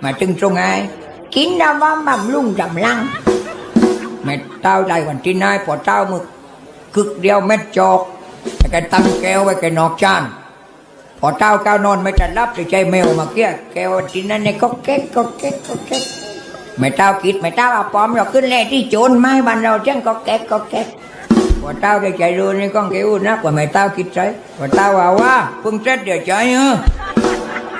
mà trưng trung ai kín đâu mà mầm lung đầm lăng mẹ tao đây còn trên ai bỏ tao một cực đeo mét chọc cái tăng keo với cái nọt chan พอเต้าก้าวนอนไม่จะรับจะใจแมวมาเกี้ยแกว่าที่นั่นเนี่ยก็เก๊กก็เก๊กก็เก๊กไม่เต้าคิดไม่เต้า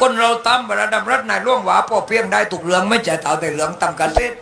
คนเราไปแล้วยกจ้ามที่ยมไม่เบียน้อยเจอแต่เออมึงเงินเบื่อแย่เพื่อนอยากให้แย่ปอนนี้ได้ลงรูดืมมันก็คุมปอกเพียงเนอะคนเราตำเวลาดำรัฐนายล่วงหวาปอเพียงได้ถูกเรื่องไม่ใช่เต่าแต่เรื่องตำกันเต้น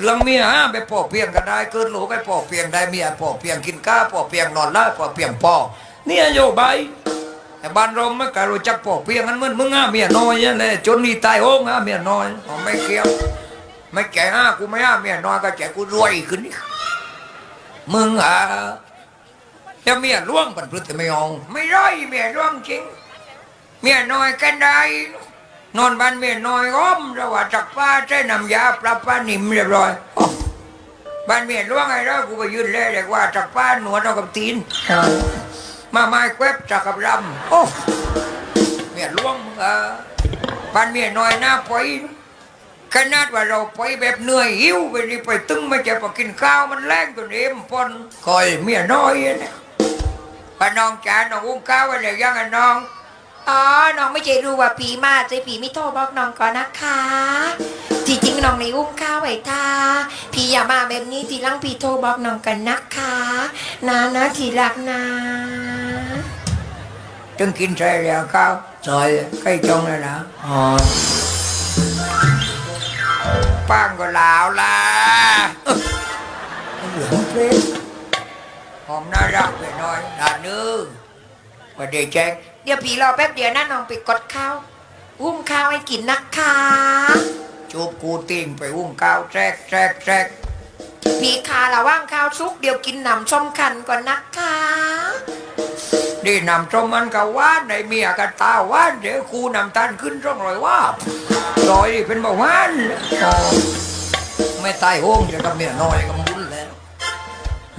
เรื่องเมียฮะไปปอเพียงก็ได้เกิดหลูกให้ปอเพียงได้เมียปอเพียงกินข้าวปอเพียงนอนไล่ปอเพียงพ่อเนี่ยโยบายแต่บ้านเราไม่กล้ารู้จักปอเพียงนั้นมึงมึงห้าเมียน้อยเนี่ยเลยจนนี่ตายโอ้งห้าเมียน้อยไม่เกี่ยวไม่แก่ห้ากูไม่ห้าเมียน้อยก็แก่กูรวยขึ้นมึงอะจะเมียล่วงปันพฤติไม่เอาไม่ร้อยเมียล่วงจริง เมียน้อยกันได้นอนบ้านเมียน้อยอ้อมระหว่างจักป้าใช้น้ำยาปรับป้านิ่มเรียบร้อยบ้านเมียล่วงไงแล้วกูไปยืนเล่เลยว่าจักป้าหนวดเอากับตีนมาไม้แควบจักกับรำโอ้เมียล่วงมึงอะบ้านเมียน้อยหน้าปอยขนาดว่าเราไปแบบเหนื่อยหิวไปนี่ไปตึงไม่จะไปกินข้าวมันแรงตัวนี้มันปนคอยเมียน้อยนะป้าน้องจ๋าน้องอุ้มข้าวไว้เลยยังไงน้อง อ๋อ น้องไม่เคยรู้ว่าผีมาใจผีไม่โทรบอกน้องก่อนนะคะที่จริงน้องในอุ้มข้าวไว้ท่าผีอย่ามาแบบนี้ทีหลังผีโทรบอกน้องกันนะคะนะนะทีรักนะจึงกินใส่แล้วข้าวใส่ใกล้จงแล้วนะอ๋อป้างก็ลาวละเหลืองเพลงหอมน่ารักไปหน่อยด่านนึงว่าเด็กแจ้ง เดี๋ยวผีรอแป๊บเดียวนะน้องไปกดข้าวอุ้มข้าวให้กินนะคะจูบกูติ่งไปอุ้มข้าวแทรกแทรกแทรกผีคาระว่างข้าวซุกเดี๋ยวกินหนำส้มคันก่อนนะคะนี่นำจมมันก็ว่านในเมียกันตาว่านเดี๋ยวครูนำตันขึ้นร่องรอยว่าลอยนี่เป็นเบาหวานอ๋อไม่ตายโหงจะกับเมียน้อยก็มุนแล้ว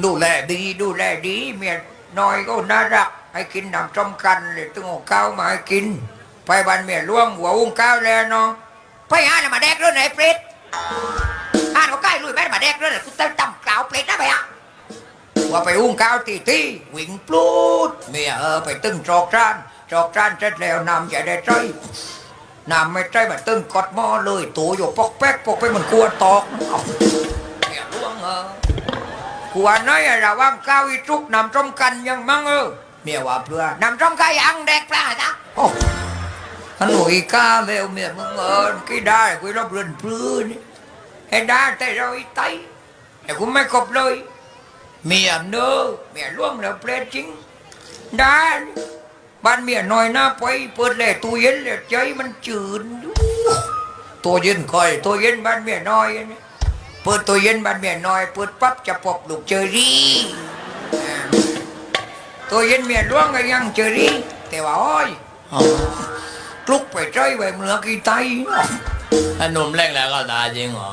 ดูแลดีดูแลดีเมียน้อยก็น่ารัก ให้กินน้ำจมกันเลยต้งข้าวมาให้กิน ไปบ้านเมียล่วงหัวอุ้งข้าวแล้วเนาะไปหาเลยมาแดกเรื่องไหนเปรตอ่าเขาใกล้ลุยแม่มาแดกเรื่องไหนกูเต้นต่ำกล่าวเปรตนะไปอะว่าไปอุ้งข้าวตีตีวิ่งปลูดเมียเออไปตึงจอกจานจอกจานเสร็จแล้วน้ำจะได้ใจน้ำไม่ใจมาตึงกอดหม้อเลยตัวอยู่ปอกแป๊กปอกไปมันกลัวตอกเมียล่วงเออกลัวน้อยอะระวังข้าวอีจุกน้ำจมกันยังมั่งเออ เมียว่าเพื่อนำส้มไก่อังแดกปลาจ้ะโอ้ฮันหนุยก้าเร็วเมียมึงเอินกี่ได้กูรับเรือนปลื้นเห็นได้แต่เราอีไตแต่กูไม่กบเลยเมียเนอเมียล่วงแล้วเปรตจริงได้บ้านเมียน้อยหน้าไปเปิดแหล่ตู้เย็นแหล่ใจมันจืดตัวเย็นคอยตัวเย็นบ้านเมียน้อย เปิดตัวเย็นบ้านเมียน้อย เปิดปั๊บจะปอบลูกเจอรี่ ตัวเย็นเมียล่วงก็ยังเจอรี่แต่ว่าอ้อยกลุกไปใจไว้เมือกี่ไตไอ้หนุ่มแรกแล้วก็ตายจริงเหรอ